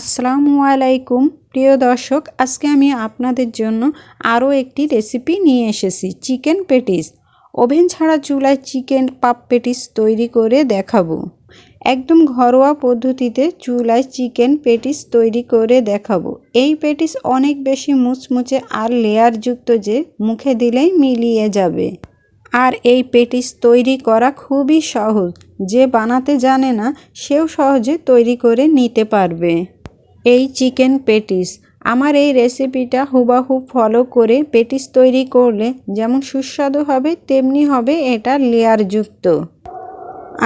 আসসালামু আলাইকুম। প্রিয় দর্শক, আজকে আমি আপনাদের জন্য আরও একটি রেসিপি নিয়ে এসেছি, চিকেন পেটিস। ওভেন ছাড়া চুলায় চিকেন পাপ পেটিস তৈরি করে দেখাবো। একদম ঘরোয়া পদ্ধতিতে চুলায় চিকেন পেটিস তৈরি করে দেখাবো। এই পেটিস অনেক বেশি মুচমুচে আর লেয়ারযুক্ত যে মুখে দিলেই মিলিয়ে যাবে। আর এই পেটিস তৈরি করা খুবই সহজ। যে বানাতে জানে না, সেও সহজে তৈরি করে নিতে পারবে। এই চিকেন পেটিস। আমার এই রেসিপিটা হুবাহু ফলো করে পেটিস তৈরি করলে যেমন সুস্বাদু হবে, তেমনি হবে এটা লেয়ারযুক্ত।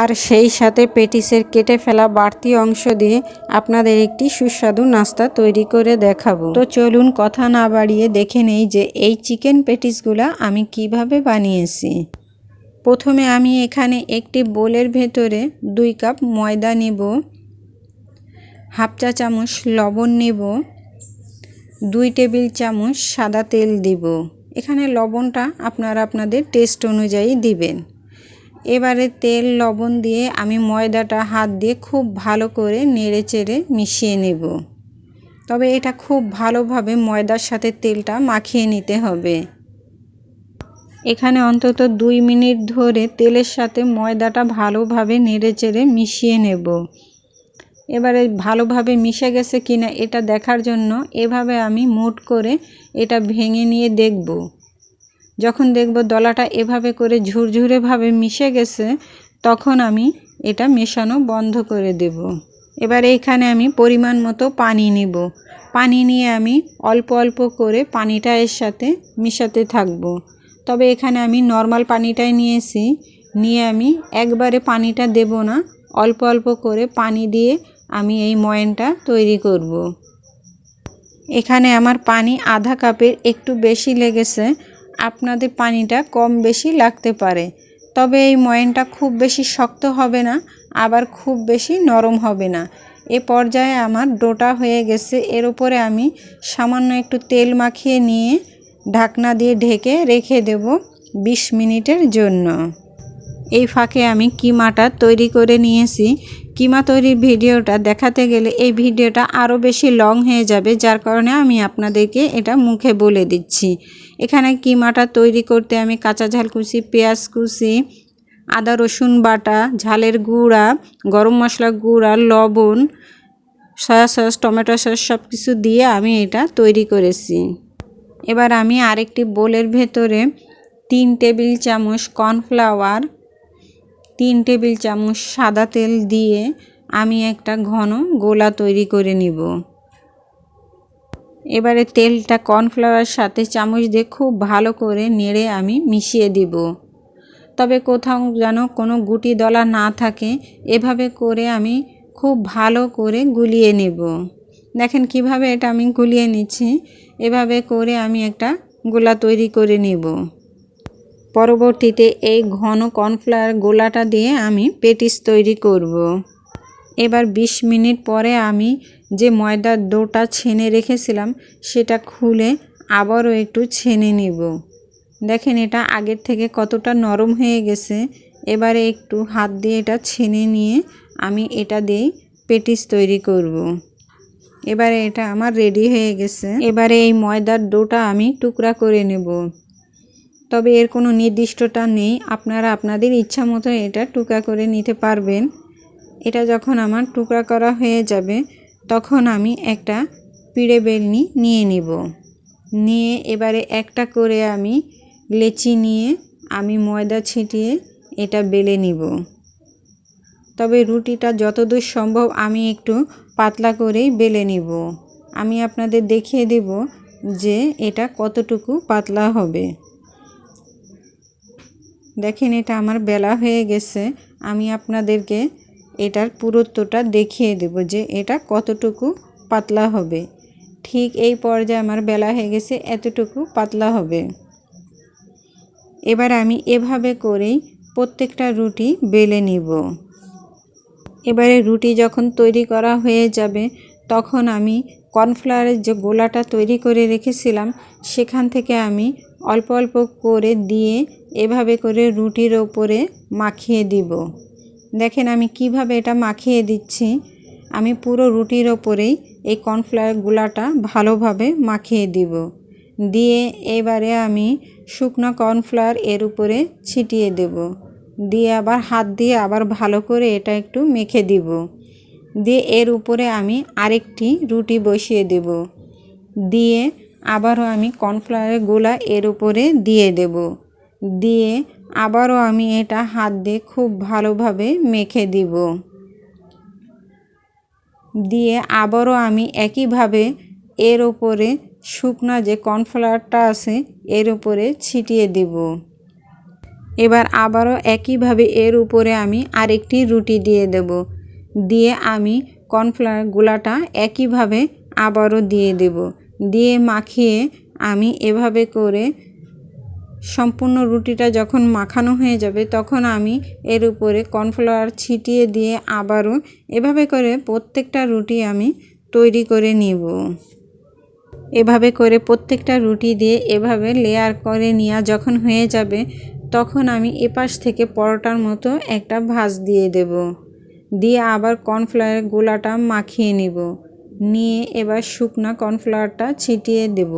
আর সেই সাথে পেটিসের কেটে ফেলা বাড়তি অংশ দিয়ে আপনাদের একটি সুস্বাদু নাস্তা তৈরি করে দেখাবো। তো চলুন কথা না বাড়িয়ে দেখে নেই যে এই চিকেন পেটিসগুলা আমি কীভাবে বানিয়েছি। প্রথমে আমি এখানে একটি বোলের ভেতরে দুই কাপ ময়দা নেব। হাফ চা চামচ লবণ নেব, দুই টেবিল চামচ সাদা তেল দিব। এখানে লবণটা আপনারা আপনাদের টেস্ট অনুযায়ী দিবেন। এবারে তেল, লবণ দিয়ে আমি ময়দাটা হাত দিয়ে খুব ভালো করে নেড়ে চেড়ে মিশিয়ে নেব। তবে এটা খুব ভালোভাবে ময়দার সাথে তেলটা মাখিয়ে নিতে হবে। এখানে অন্তত দুই মিনিট ধরে তেলের সাথে ময়দাটা ভালোভাবে নেড়ে চেড়ে মিশিয়ে নেব। এবারে ভালোভাবে মিশে গেছে কিনা এটা দেখার জন্য এভাবে আমি মুট করে এটা ভেঙে নিয়ে দেখব। যখন দেখব দলাটা এভাবে করে ঝুরঝুরেভাবে মিশে গেছে, তখন আমি এটা মেশানো বন্ধ করে দেব। এবার এইখানে আমি পরিমাণ মতো পানি নেব। পানি নিয়ে আমি অল্প অল্প করে পানিটা এর সাথে মিশাতে থাকব। তবে এখানে আমি নর্মাল পানিটাই নিয়েছি। নিয়ে আমি একবারে পানিটা দেব না। অল্প অল্প করে পানি দিয়ে আমি এই ময়নটা তৈরি করব। এখানে আমার পানি আধা কাপের একটু বেশি লেগেছে, আপনাদের পানিটা কম বেশি লাগতে পারে। তবে এই ময়নটা খুব বেশি শক্ত হবে না, আবার খুব বেশি নরম হবে না। এ পর্যায়ে আমার ডোটা হয়ে গেছে, এর উপরে আমি সামান্য একটু তেল মাখিয়ে নিয়ে ঢাকনা দিয়ে ঢেকে রেখে দেব ২০ মিনিটের জন্য। এই ফাঁকে আমি কিমাটা তৈরি করে নিয়েছি। কিমা তৈরির ভিডিওটা দেখাতে গেলে এই ভিডিওটা আরও বেশি লং হয়ে যাবে, যার কারণে আমি আপনাদেরকে এটা মুখে বলে দিচ্ছি। এখানে কিমাটা তৈরি করতে আমি কাঁচা ঝাল কুচি, পেঁয়াজ কুচি, আদা রসুন বাটা, ঝালের গুঁড়া, গরম মশলা গুঁড়া, লবণ, সয়া সস, টমেটো সস সব কিছু দিয়ে আমি এটা তৈরি করেছি। এবার আমি আরেকটি বোলের ভেতরে তিন টেবিল চামচ কর্নফ্লাওয়ার তিন টেবিল চামচ সাদা তেল দিয়ে আমি একটা ঘন গোলা তৈরি করে নিব। এবারে তেলটা কর্নফ্লাওয়ার সাথে চামচ দিয়ে খুব ভালো করে নেড়ে আমি মিশিয়ে দিব। তবে কোথাও যেন কোনো গুটি দলা না থাকে, এভাবে করে আমি খুব ভালো করে গুলিয়ে নেব। দেখেন কীভাবে এটা আমি গুলিয়ে নিচ্ছি। এভাবে করে আমি একটা গোলা তৈরি করে নেব। পরবর্তীতে এই ঘন কর্নফ্লাওয়ার গোলাটা দিয়ে আমি পেটিস তৈরি করব। এবার ২০ মিনিট পরে আমি যে ময়দার ডোটা ছেনে রেখেছিলাম, সেটা খুলে আবারও একটু ছেনে নেব দেখেন এটা আগের থেকে কতটা নরম হয়ে গেছে এবারে একটু হাত দিয়ে এটা ছেনে নিয়ে আমি এটা দিয়েই পেটিস তৈরি করব। এবারে এটা আমার রেডি হয়ে গেছে এবারে এই ময়দার ডোটা আমি টুকরা করে নেব তবে এর কোনো নির্দিষ্টটা নেই। আপনারা আপনাদের ইচ্ছা মতো এটা টুকরা করে নিতে পারবেন। এটা যখন আমার টুকরা করা হয়ে যাবে, তখন আমি একটা পিড়ে বেলনি নিয়ে নিব। নিয়ে এবারে একটা করে আমি লেচি নিয়ে আমি ময়দা ছিটিয়ে এটা বেলে নিব। তবে রুটিটা যতদূর সম্ভব আমি একটু পাতলা করেই বেলে নিব। আমি আপনাদের দেখিয়ে দেব যে এটা কতটুকু পাতলা হবে। দেখেন, এটা আমার বেলা হয়ে গেছে। আমি আপনাদেরকে এটার পুরুত্বটা দেখিয়ে দেব যে এটা কতটুকু পাতলা হবে। ঠিক এই পর্যায়ে আমার বেলা হয়ে গেছে, এতটুকু পাতলা হবে। এবার আমি এভাবে করেই প্রত্যেকটা রুটি বেলে নিব। এবারে রুটি যখন তৈরি করা হয়ে যাবে, তখন আমি কর্নফ্লাওয়ারের যে গোলাটা তৈরি করে রেখেছিলাম, সেখান থেকে আমি অল্প অল্প করে দিয়ে এভাবে করে রুটির ওপরে মাখিয়ে দিব। দেখেন আমি কীভাবে এটা মাখিয়ে দিচ্ছি। আমি পুরো রুটির ওপরেই এই কর্নফ্লাওয়ার গুলাটা ভালোভাবে মাখিয়ে দিব। দিয়ে এবারে আমি শুকনো কর্নফ্লাওয়ার এর উপরে ছিটিয়ে দেব। দিয়ে আবার হাত দিয়ে আবার ভালো করে এটা একটু মেখে দিব। দিয়ে এর উপরে আমি আরেকটি রুটি বসিয়ে দেব। দিয়ে আবারও আমি কর্নফ্লাওয়ারের গোলা এর উপরে দিয়ে দেব। দিয়ে আবারও আমি এটা হাত দিয়ে খুব ভালোভাবে মেখে দিব। দিয়ে আবারও আমি একইভাবে এর ওপরে শুকনা যে কর্নফ্লাওয়ারটা আছে এর উপরে ছিটিয়ে দেব। এবার আবারও একইভাবে এর উপরে আমি আরেকটি রুটি দিয়ে দেব। দিয়ে আমি কর্নফ্লাওয়ার গুলাটা একইভাবে আবারও দিয়ে দেব। দিয়ে মাখিয়ে আমি এভাবে করে সম্পূর্ণ রুটিটা যখন মাখানো হয়ে যাবে তখন আমি এর উপরে কর্নফ্লাওয়ার ছিটিয়ে দিয়ে আবারও এভাবে করে প্রত্যেকটা রুটি আমি তৈরি করে নিব। এভাবে করে প্রত্যেকটা রুটি দিয়ে এভাবে লেয়ার করে নেওয়া যখন হয়ে যাবে তখন আমি এপাশ থেকে পরোটার মতো একটা ভাজ দিয়ে দেব। দিয়ে আবার কর্নফ্লাওয়ারের গোলাটা মাখিয়ে নিব। নিয়ে এবার শুকনো কর্নফ্লাওয়ারটা ছিটিয়ে দেব।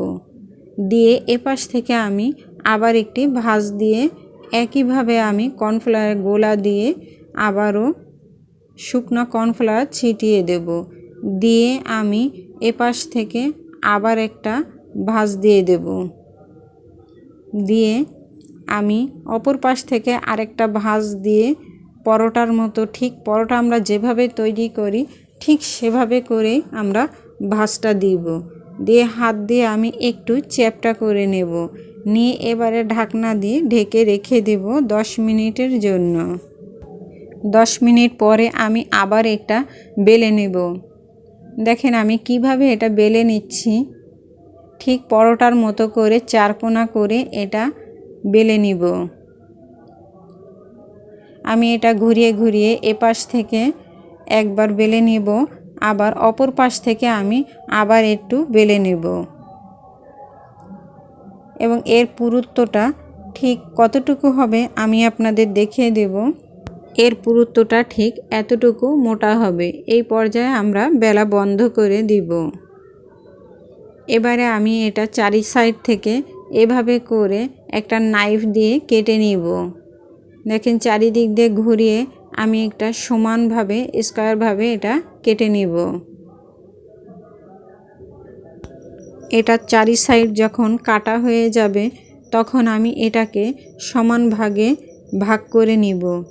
দিয়ে এপাশ থেকে আমি আবার একটি ভাজ দিয়ে একইভাবে আমি কর্নফ্লাওয়ারের গোলা দিয়ে আবারও শুকনো কর্নফ্লাওয়ার ছিটিয়ে দেব। দিয়ে আমি এপাশ থেকে আবার একটা ভাজ দিয়ে দেব। দিয়ে আমি অপর পাশ থেকে আরেকটা ভাজ দিয়ে পরোটার মতো, ঠিক পরোটা আমরা যেভাবে তৈরি করি ঠিক সেভাবে করে আমরা ভাজটা দিব। দিয়ে হাত দিয়ে আমি একটু চ্যাপটা করে নেব। নিয়ে এবারে ঢাকনা দিয়ে ঢেকে রেখে দেব দশ মিনিটের জন্য। দশ মিনিট পরে আমি আবার এটা বেলে নেব। দেখেন আমি কীভাবে এটা বেলে নিচ্ছি। ঠিক পরোটার মতো করে চারকোনা করে এটা বেলে নিব। আমি এটা ঘুরিয়ে ঘুরিয়ে এপাশ থেকে একবার বেলে নিব, আবার অপর পাশ থেকে আমি আবার একটু বেলে নেব। এবং এর পুরুত্বটা ঠিক কতটুকু হবে আমি আপনাদের দেখিয়ে দেব। এর পুরুত্বটা ঠিক এতটুকু মোটা হবে, এই পর্যায়ে আমরা বেলা বন্ধ করে দিব। এবারে আমি এটা চারি সাইড থেকে এভাবে করে একটা নাইফ দিয়ে কেটে নিব। দেখেন চারিদিক দিয়ে ঘুরিয়ে আমি একটা সমানভাবে, স্কোয়ারভাবে এটা কেটে নিব। এটা চারি সাইড যখন কাটা হয়ে যাবে, তখন আমি এটাকে সমান ভাগে ভাগ করে নিব।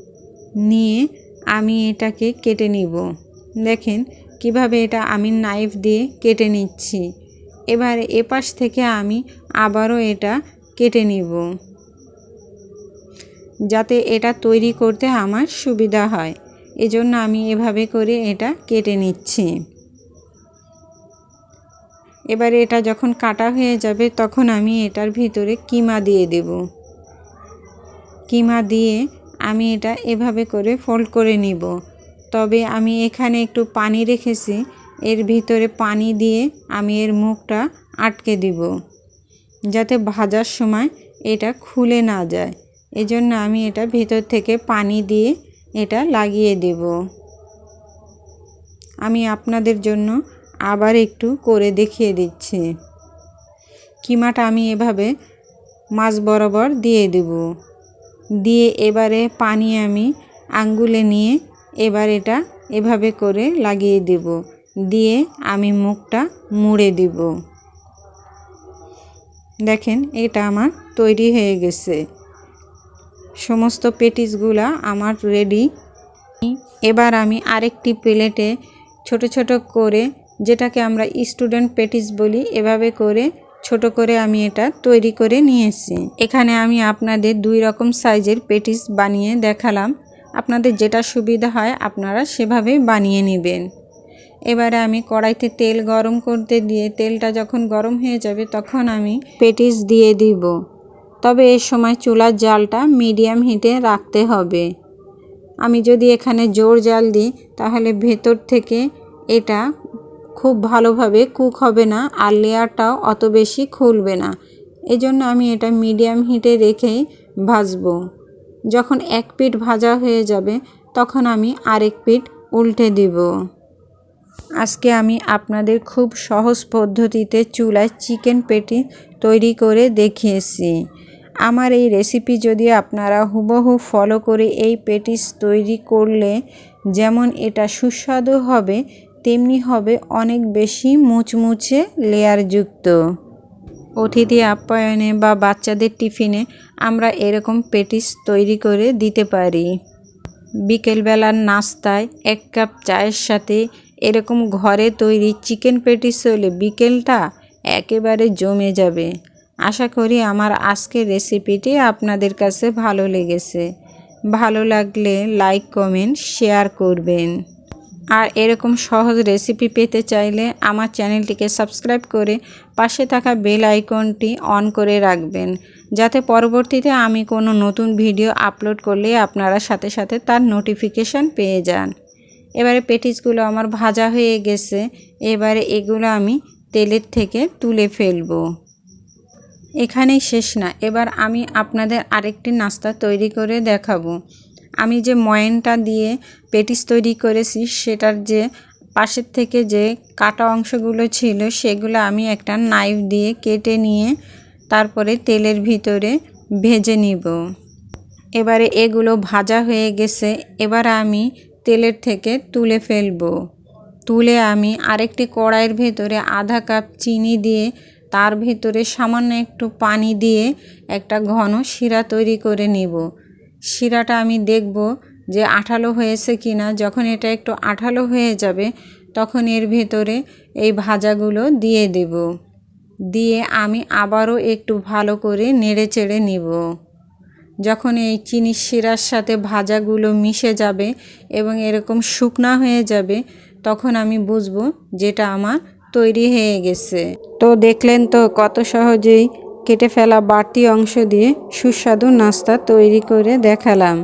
নিয়ে আমি এটাকে কেটে নিব। দেখেন কীভাবে এটা আমি নাইফ দিয়ে কেটে নিচ্ছি। এবার এপাশ থেকে আমি আবারও এটা কেটে নিব। যাতে এটা তৈরি করতে আমার সুবিধা হয়। এজন্য আমি এভাবে করে এটা কেটে নিচ্ছি। এবারে এটা যখন কাটা হয়ে যাবে, তখন আমি এটার ভিতরে কিমা দিয়ে দেব। কিমা দিয়ে আমি এটা এভাবে করে ফোল্ড করে নিব। তবে আমি এখানে একটু পানি রেখেছি, এর ভিতরে পানি দিয়ে আমি এর মুখটা আটকে দিব, যাতে ভাজার সময় এটা খুলে না যায়। এজন্য আমি এটা ভিতর থেকে পানি দিয়ে এটা লাগিয়ে দেব। আমি আপনাদের জন্য আবার একটু করে দেখিয়ে দিচ্ছি। কিমাটা আমি এভাবে মাছ বরাবর দিয়ে দেব। দিয়ে এবারে পানি আমি আঙ্গুলে নিয়ে এবার এটা এভাবে করে লাগিয়ে দেব। দিয়ে আমি মুখটা মুড়ে দিব। দেখেন এটা আমার তৈরি হয়ে গেছে। সমস্ত পেটিসগুলা আমার রেডি এবার আমি আরেকটি প্লেটে ছোট ছোট করে যেটাকে আমরা স্টুডেন্ট পেটিস বলি, এভাবে করে ছোট করে আমি এটা তৈরি করে নিয়েছি। এখানে আমি আপনাদের দুই রকম সাইজের পেটিস বানিয়ে দেখালাম। আপনাদের যেটা সুবিধা হয় আপনারা সেভাবে বানিয়ে নেবেন। এবারে আমি কড়াইতে তেল গরম করতে দিয়ে তেলটা যখন গরম হয়ে যাবে তখন আমি পেটিস দিয়ে দিব। তবে এর সময় চুলার জালটা মিডিয়াম হিটে রাখতে হবে। আমি যদি এখানে জোর জাল দিই, তাহলে ভেতর থেকে এটা খুব ভালোভাবে কুক হবে না আর লেয়ারটাও অত বেশি খুলবে না। এই জন্য আমি এটা মিডিয়াম হিটে রেখেই ভাজবো। যখন এক পিঠ ভাজা হয়ে যাবে, তখন আমি আরেক পিঠ উল্টে দিব। আজকে আমি আপনাদের খুব সহজ পদ্ধতিতে চুলায় চিকেন পেটি তৈরি করে দেখিয়েছি। আমার এই রেসিপি যদি আপনারা হুবহু ফলো করে এই পেটিস তৈরি করলে যেমন এটা সুস্বাদু হবে, তেমনি হবে অনেক বেশি মুচমুচে লেয়ারযুক্ত। অতিথি আপ্যায়নে বা বাচ্চাদের টিফিনে আমরা এরকম পেটিস তৈরি করে দিতে পারি। বিকেলবেলার নাস্তায় এক কাপ চায়ের সাথে এরকম ঘরে তৈরি চিকেন পেটিস হলে বিকেলটা একেবারে জমে যাবে। আশা করি আমার আজকের রেসিপিটি আপনাদের কাছে ভালো লেগেছে। ভালো লাগলে লাইক, কমেন্ট, শেয়ার করবেন। আর এরকম সহজ রেসিপি পেতে চাইলে আমার চ্যানেলটিকে সাবস্ক্রাইব করে পাশে থাকা বেল আইকনটি অন করে রাখবেন। যাতে পরবর্তীতে আমি কোনো নতুন ভিডিও আপলোড করলে আপনারা সাথে সাথে তার নোটিফিকেশান পেয়ে যান। এবারে পেটিসগুলো আমার ভাজা হয়ে গেছে। এবারে এগুলো আমি তেলের থেকে তুলে ফেলব। এখানেই শেষ না। এবার আমি আপনাদের আরেকটি নাস্তা তৈরি করে দেখাবো। আমি যে ময়নটা দিয়ে পেটিস তৈরি করেছি, সেটার যে পাশের থেকে যে কাটা অংশগুলো ছিল, সেগুলো আমি একটা নাইফ দিয়ে কেটে নিয়ে তারপরে তেলের ভিতরে ভেজে নিব। এবারে এগুলো ভাজা হয়ে গেছে। এবার আমি তেলের থেকে তুলে ফেলব। তুলে আমি আরেকটি কড়াইয়ের ভেতরে আধা কাপ চিনি দিয়ে তার ভিতরে সামান্য একটু পানি দিয়ে একটা ঘন শিরা তৈরি করে নিব। শিরাটা আমি দেখব যে আঠালো হয়েছে কি না যখন এটা একটু আঠালো হয়ে যাবে, তখন এর ভেতরে এই ভাজাগুলো দিয়ে দেব। দিয়ে আমি আবারও একটু ভালো করে নেড়ে চেড়ে নিব। যখন এই চিনির শিরার সাথে ভাজাগুলো মিশে যাবে এবং এরকম শুকনা হয়ে যাবে, তখন আমি বুঝব যেটা আমার তৈরি হয়ে গেছে। তো দেখলেন তো কত সহজেই কেটে ফেলা বাড়তি অংশ দিয়ে সুস্বাদু নাস্তা তৈরি করে দেখালাম।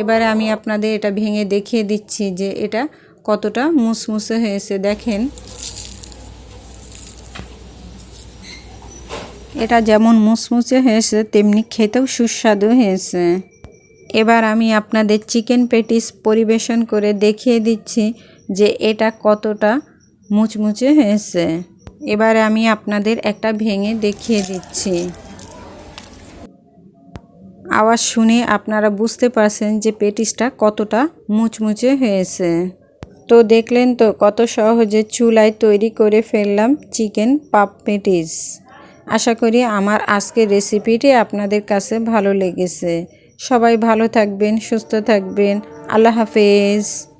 এবারে আমি আপনাদের এটা ভেঙে দেখিয়ে দিচ্ছি যে এটা কতটা মুসমুসে হয়েছে। দেখেন। এটা যেমন মুসমুসে হয়েছে, তেমনি খেতেও সুস্বাদু হয়েছে। এবার আমি আপনাদের চিকেন পেটিস পরিবেশন করে দেখিয়ে দিচ্ছি যে এটা কতটা মুচমুচে হয়েছে। এবারে আমি আপনাদের একটা ভেঙে দেখিয়ে দিচ্ছি। আওয়াজ শুনে আপনারা বুঝতে পারছেন যে পেটিসটা কতটা মুচমুচে হয়েছে। তো দেখলেন তো কত সহজে চুলায় তৈরি করে ফেললাম চিকেন পাপ পেটিস। আশা করি আমার আজকের রেসিপিটি আপনাদের কাছে ভালো লেগেছে। সবাই ভালো থাকবেন, সুস্থ থাকবেন। আল্লাহ হাফেজ।